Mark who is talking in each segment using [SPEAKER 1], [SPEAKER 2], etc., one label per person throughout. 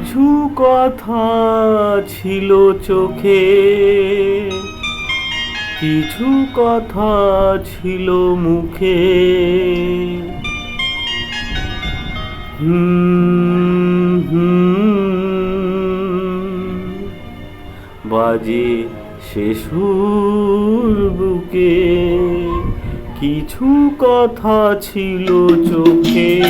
[SPEAKER 1] কিছু কথা ছিল চোখে। কিছু কথা ছিল মুখে। বাজে শেষুর বুকে। কিছু কথা ছিল চোখে।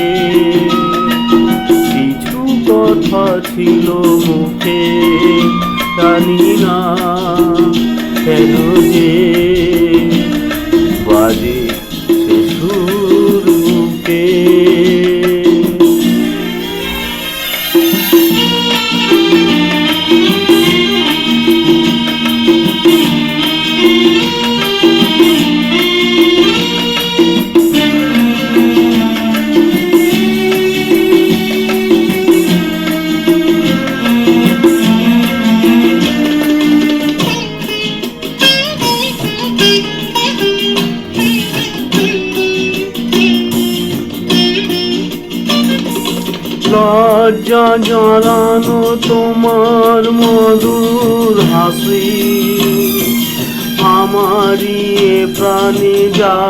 [SPEAKER 1] ছিল মুখে জানি না কেন যে লজ্জা জড়ানো তোমার মধুর হাসি। আমারই প্রাণে যা